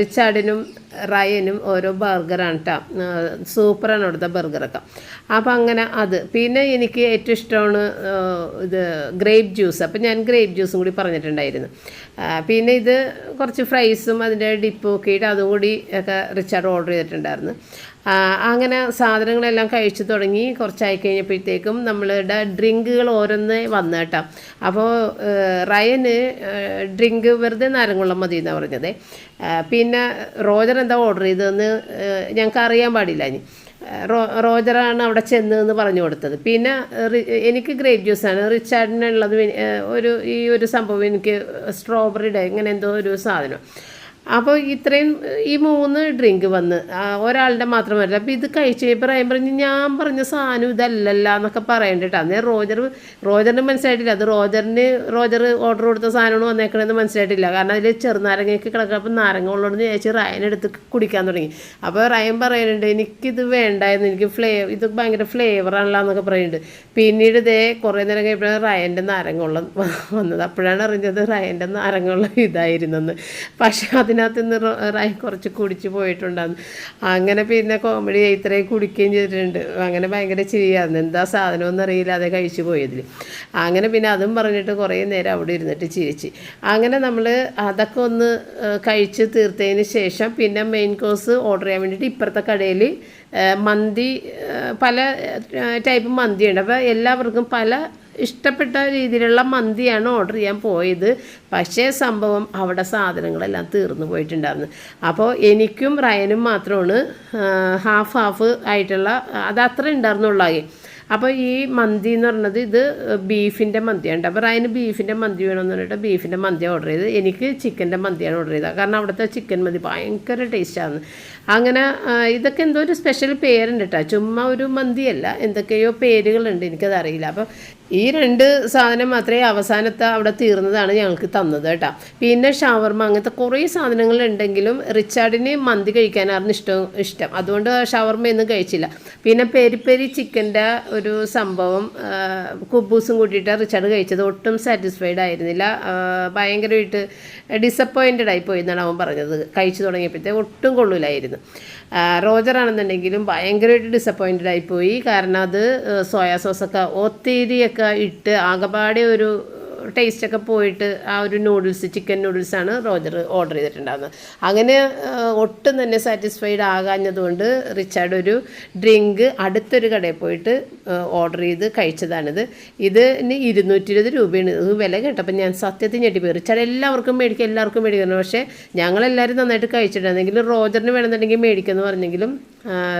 റിച്ചാർഡിനും റയനും ഓരോ ബർഗറാണ് കേട്ടോ സൂപ്പറാണ് അവിടുത്തെ ബർഗറൊക്കെ അപ്പോൾ അങ്ങനെ അത്. പിന്നെ എനിക്ക് ഏറ്റവും ഇഷ്ടമാണ് ഇത് ഗ്രേപ്പ് ജ്യൂസ് അപ്പം ഞാൻ ഗ്രേപ്പ് ജ്യൂസും കൂടി പറഞ്ഞിട്ടുണ്ടായിരുന്നു. പിന്നെ ഇത് കുറച്ച് ഫ്രൈസും അതിന്റെ ഡിപ്പും ഒക്കെ ഇട്ട് അതും കൂടി ഒക്കെ റിച്ചാർഡ് ഓർഡർ ചെയ്തിട്ടുണ്ടായിരുന്നു. അങ്ങനെ സാധനങ്ങളെല്ലാം കഴിച്ചു തുടങ്ങി. കുറച്ചായി കഴിഞ്ഞപ്പോഴത്തേക്കും നമ്മളുടെ ഡ്രിങ്കുകൾ ഓരോന്ന് വന്നു കേട്ടോ. അപ്പോൾ റയന് ഡ്രിങ്ക് വെറുതെ നാരങ്ങുള്ളം മതി എന്നാണ് പറഞ്ഞത് പിന്നെ റോജർ എന്താ ഓർഡർ ചെയ്തതെന്ന് ഞങ്ങൾക്ക് അറിയാൻ പാടില്ല ഇനി. റോ റോജറാണ് അവിടെ ചെന്നതെന്ന് പറഞ്ഞു കൊടുത്തത്. പിന്നെ എനിക്ക് ഗ്രേപ്പ് ജ്യൂസാണ്. റിച്ചാർഡിനുള്ളത് ഒരു ഈ ഒരു സംഭവം എനിക്ക് സ്ട്രോബെറിയുടെ ഇങ്ങനെ എന്തോ ഒരു സാധനം. അപ്പോൾ ഇത്രയും ഈ മൂന്ന് ഡ്രിങ്ക് വന്ന് ഒരാളുടെ മാത്രം വരില്ല അപ്പോൾ ഇത് കഴിച്ച് റയം പറഞ്ഞ് ഞാൻ പറഞ്ഞ സാധനം ഇതല്ലല്ല എന്നൊക്കെ പറയണ്ടിട്ട് അന്നേ റോജർ റോജറിന് മനസ്സിലായിട്ടില്ല. അത് റോജറിന് റോജർ ഓർഡർ കൊടുത്ത സാധനമാണ് വന്നേക്കണമെന്ന് മനസ്സിലായിട്ടില്ല. കാരണം അതിൽ ചെറുനാരങ്ങയൊക്കെ അപ്പം നാരങ്ങ ഉള്ളതെന്ന് റയൻ എടുത്ത് കുടിക്കാൻ തുടങ്ങി. അപ്പോൾ റയൻ പറയുന്നുണ്ട് എനിക്കിത് വേണ്ടായിരുന്നു. എനിക്ക് ഫ്ലേവർ ഇത് ഭയങ്കര ഫ്ലേവറാണല്ലോ എന്നൊക്കെ പറയുന്നുണ്ട് പിന്നീട് ഇതേ കുറേ നേരം കഴിയുമ്പോഴാണ് റയന്റെ നാരങ്ങ ഉള്ളത് വന്നത്. അപ്പോഴാണ് അറിഞ്ഞത് റയന്റെ നാരങ്ങ ഉള്ള ഇതായിരുന്നെന്ന്. പക്ഷെ അതിനകത്ത് നിന്ന് റോ- കുറച്ച് കുടിച്ച് പോയിട്ടുണ്ടായിരുന്നു അങ്ങനെ പിന്നെ കോമഡി ഇത്രയും കുടിക്കുകയും ചെയ്തിട്ടുണ്ട്. അങ്ങനെ ഭയങ്കര ചിരിയായിരുന്നു എന്താ സാധനമൊന്നും അറിയില്ല അതേ കഴിച്ചു പോയതിൽ അങ്ങനെ പിന്നെ അതും പറഞ്ഞിട്ട് കുറേ നേരം അവിടെ ഇരുന്നിട്ട് ചിരിച്ച്. അങ്ങനെ നമ്മൾ അതൊക്കെ ഒന്ന് കഴിച്ച് തീർത്തതിന് ശേഷം പിന്നെ മെയിൻ കോഴ്സ് ഓർഡർ ചെയ്യാൻ വേണ്ടിയിട്ട് ഇപ്പുറത്തെ കടയിൽ മന്തി പല ടൈപ്പ് മന്തിയുണ്ട്. അപ്പോൾ എല്ലാവർക്കും പല ഇഷ്ടപ്പെട്ട രീതിയിലുള്ള മന്തിയാണ് ഓർഡർ ചെയ്യാൻ പോയത്. പക്ഷേ സംഭവം അവിടെ സാധനങ്ങളെല്ലാം തീർന്നു പോയിട്ടുണ്ടായിരുന്നു. അപ്പോൾ എനിക്കും റയനും മാത്രമാണ് ഹാഫ് ഹാഫ് ആയിട്ടുള്ള അത് അത്ര ഉണ്ടായിരുന്നുള്ളാകെ അപ്പോൾ ഈ മന്തി എന്ന് പറഞ്ഞത് ഇത് ബീഫിന്റെ മന്തിയാണ് അപ്പോൾ അതിന് ബീഫിന്റെ മന്തി വേണമെന്ന് പറഞ്ഞിട്ട് ബീഫിന്റെ മന്തി ഓർഡർ ചെയ്ത് എനിക്ക് ചിക്കന്റെ മന്തിയാണ് ഓർഡർ ചെയ്തത്. കാരണം അവിടുത്തെ ചിക്കൻ മന്തി ഭയങ്കര ടേസ്റ്റാണ്. അങ്ങനെ ഇതൊക്കെ എന്തോ ഒരു സ്പെഷ്യൽ പേരുണ്ട് കേട്ടോ ചുമ്മാ ഒരു മന്തിയല്ല. എന്തൊക്കെയോ പേരുകളുണ്ട്. എനിക്കത് അറിയില്ല അപ്പോൾ ഈ രണ്ട് സാധനം മാത്രമേ അവസാനത്തെ അവിടെ തീർന്നതാണ് ഞങ്ങൾക്ക് തന്നത് കേട്ടോ. പിന്നെ ഷവർമ അങ്ങനത്തെ കുറേ സാധനങ്ങളുണ്ടെങ്കിലും റിച്ചാർഡിന് മന്തി കഴിക്കാനായിരുന്നു ഇഷ്ടം ഇഷ്ടം. അതുകൊണ്ട് ഷവർമയൊന്നും കഴിച്ചില്ല. പിന്നെ പെരി പെരി ചിക്കന്റെ ഒരു സംഭവം കുബൂസും കൂട്ടിയിട്ട് റിച്ചാർഡ് കഴിച്ചത്. ഒട്ടും സാറ്റിസ്ഫൈഡ് ആയിരുന്നില്ല. ഭയങ്കരമായിട്ട് ഡിസപ്പോയിന്റഡ് ആയി പോയി എന്നാണ് അവൻ പറഞ്ഞത്. കഴിച്ചു തുടങ്ങിയപ്പോഴത്തേക്ക് ഒട്ടും കൊള്ളൂലായിരുന്നു. ആ, റോജറാണെന്നുണ്ടെങ്കിലും ഭയങ്കരമായിട്ട് ഡിസപ്പോയിന്റഡ് ആയിപ്പോയി കാരണം അത് സോയാ സോസൊക്കെ ഒത്തിരിയൊക്കെ ഇട്ട് ആകപ്പാടെ ഒരു ടേസ്റ്റൊക്കെ പോയിട്ട് ആ ഒരു നൂഡിൽസ് ചിക്കൻ നൂഡിൽസാണ് റോജർ ഓർഡർ ചെയ്തിട്ടുണ്ടായിരുന്നത് അങ്ങനെ ഒട്ടും തന്നെ സാറ്റിസ്ഫൈഡ് ആകാഞ്ഞതുകൊണ്ട് റിച്ചാർഡ് ഒരു ഡ്രിങ്ക് അടുത്തൊരു കടയിൽ പോയിട്ട് ഓർഡർ ചെയ്ത് കഴിച്ചതാണിത്. ഇതിന് ഇരുന്നൂറ്റി ഇരുപത് രൂപയാണ്. ഇത് വില കേട്ടപ്പോൾ ഞാൻ സത്യത്തിൽ ഞെട്ടിപ്പോയി. റിച്ചാർഡ് എല്ലാവർക്കും മേടിക്കും എല്ലാവർക്കും മേടിക്കണം പക്ഷേ ഞങ്ങളെല്ലാവരും നന്നായിട്ട് കഴിച്ചിട്ടുണ്ടായിരുന്നെങ്കിലും റോജറിന് വേണമെന്നുണ്ടെങ്കിൽ മേടിക്കുമെന്ന് പറഞ്ഞെങ്കിലും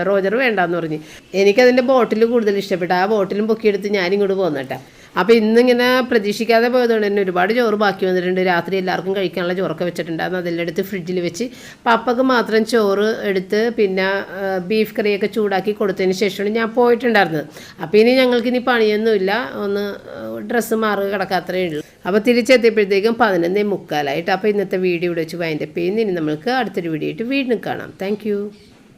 റോജർ വേണ്ടാന്ന് പറഞ്ഞു. എനിക്കതിന്റെ ബോട്ടിൽ കൂടുതൽ ഇഷ്ടപ്പെട്ടു. ആ ബോട്ടിലും പൊക്കിയെടുത്ത് ഞാനിങ്ങോട്ട് പോന്നേട്ടാ അപ്പോൾ ഇന്നിങ്ങനെ പ്രതീക്ഷിക്കാതെ പോയതുകൊണ്ട് തന്നെ ഒരുപാട് ചോറ് ബാക്കി വന്നിട്ടുണ്ട്. രാത്രി എല്ലാവർക്കും കഴിക്കാനുള്ള ചോറൊക്കെ വെച്ചിട്ടുണ്ടായിരുന്നു. അതെല്ലാം ഫ്രിഡ്ജിൽ വെച്ച് പപ്പക്ക് മാത്രം ചോറ് എടുത്ത് പിന്നെ ബീഫ് കറിയൊക്കെ ചൂടാക്കി കൊടുത്തതിന് ശേഷമാണ് ഞാൻ പോയിട്ടുണ്ടായിരുന്നത്. അപ്പോൾ ഇനി ഞങ്ങൾക്ക് ഇനി പണിയൊന്നുമില്ല. ഒന്ന് ഡ്രസ്സ് മാറുക കിടക്കാത്രേ ഉള്ളൂ. അപ്പോൾ തിരിച്ചെത്തിയപ്പോഴത്തേക്കും പതിനൊന്നേ മുക്കാലായിട്ട്. അപ്പോൾ ഇന്നത്തെ വീഡിയോ ഇവിടെ വെച്ച് വൈൻഡപ്പ് ഇനി നമുക്ക് അടുത്തൊരു വീഡിയോ ആയിട്ട് വീണ്ടും കാണാം. താങ്ക്